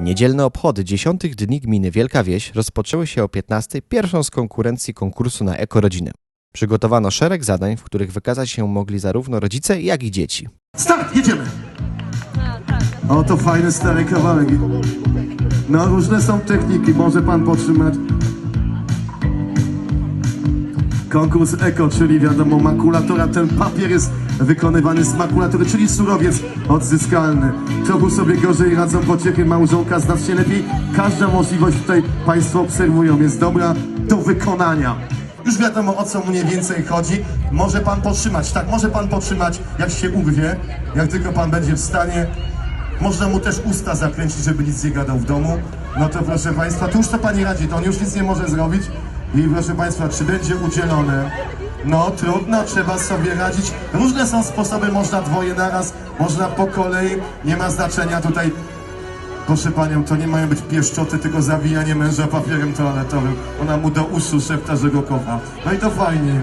Niedzielne obchody dziesiątych dni gminy Wielka Wieś rozpoczęły się o 15 pierwszą z konkurencji konkursu na ekorodzinę. Przygotowano szereg zadań, w których wykazać się mogli zarówno rodzice, jak i dzieci. Start, jedziemy! O, to fajny stary kawałek. No, różne są techniki, może pan potrzymać. Konkurs eko, czyli wiadomo, makulatura, ten papier jest wykonywany z makulatury, czyli surowiec odzyskalny. Trochę sobie gorzej radzą pociechy małżonka, znacznie lepiej. Każda możliwość tutaj państwo obserwują, jest dobra do wykonania. Już wiadomo o co mniej więcej chodzi. Może pan potrzymać, tak, może pan potrzymać, jak się ugwie, jak tylko pan będzie w stanie. Można mu też usta zakręcić, żeby nic nie gadał w domu. No to proszę Państwa, tu już to Pani radzi, to on już nic nie może zrobić. I proszę Państwa, czy będzie udzielone? No trudno, trzeba sobie radzić. Różne są sposoby, można dwoje naraz, można po kolei, nie ma znaczenia tutaj. Proszę Panią, to nie mają być pieszczoty, tylko zawijanie męża papierem toaletowym. Ona mu do uszu szepta, że go kocha. No i to fajnie.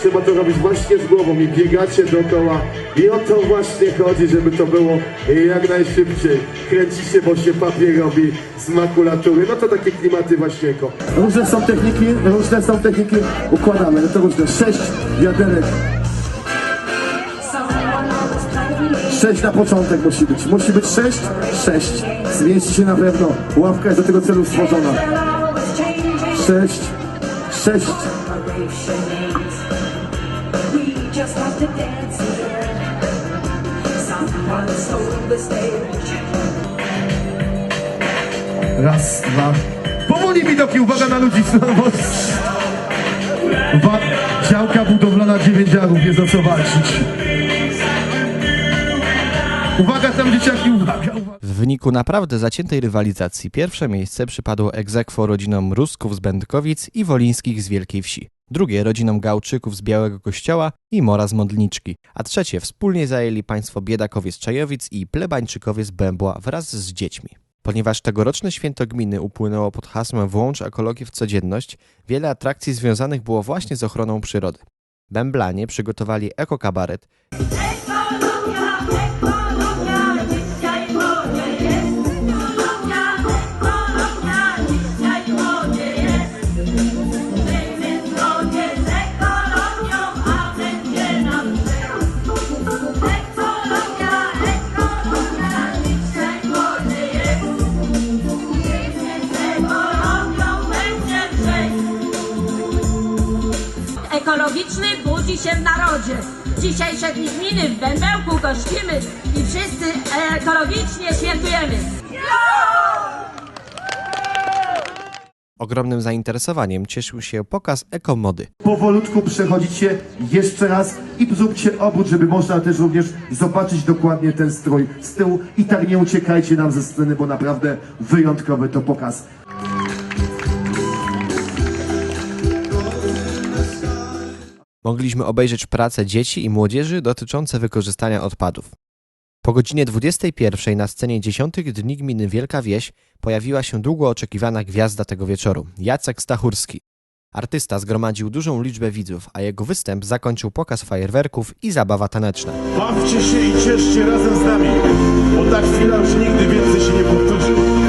Trzeba to robić właśnie z głową i biegacie dookoła. I o to właśnie chodzi, żeby to było jak najszybciej. Kręci się, bo się papier robi z makulatury. No to takie klimaty właśnie eko. Różne są techniki, różne są techniki. Układamy, no to różne. Sześć wiaderek. Sześć na początek musi być. Musi być sześć, sześć. Zmieści się na pewno. Ławka jest do tego celu stworzona. Sześć, sześć. We just have to dance here. Someone stole the stage. Raz, dwa. Powoli widoki, uwaga na ludzi. Wa- działka budowlana dziewięciarów, jest o co walczyć. Uwaga tam dzieciaki, uwaga, uwaga. W wyniku naprawdę zaciętej rywalizacji pierwsze miejsce przypadło egzekwo rodzinom Rusków z Będkowic i Wolińskich z Wielkiej Wsi. Drugie rodzinom Gałczyków z Białego Kościoła i Mora z Modlniczki, a trzecie wspólnie zajęli państwo Biedakowie z Czajowic i Plebańczykowie z Bębła wraz z dziećmi. Ponieważ tegoroczne święto gminy upłynęło pod hasłem Włącz ekologię w codzienność, wiele atrakcji związanych było właśnie z ochroną przyrody. Bęblanie przygotowali ekokabaret, ekologiczny budzi się w narodzie. Dzisiejsze dni gminy w Bębełku gościmy i wszyscy ekologicznie świętujemy. Ogromnym zainteresowaniem cieszył się pokaz ekomody. Powolutku przechodzicie jeszcze raz i zróbcie obrót, żeby można też również zobaczyć dokładnie ten strój z tyłu. I tak nie uciekajcie nam ze sceny, bo naprawdę wyjątkowy to pokaz. Mogliśmy obejrzeć prace dzieci i młodzieży dotyczące wykorzystania odpadów. Po godzinie 21 na scenie dziesiątych dni gminy Wielka Wieś pojawiła się długo oczekiwana gwiazda tego wieczoru Jacek Stachurski. Artysta zgromadził dużą liczbę widzów, a jego występ zakończył pokaz fajerwerków i zabawa taneczna. Bawcie się i cieszcie razem z nami, bo ta chwila już nigdy więcej się nie powtórzy.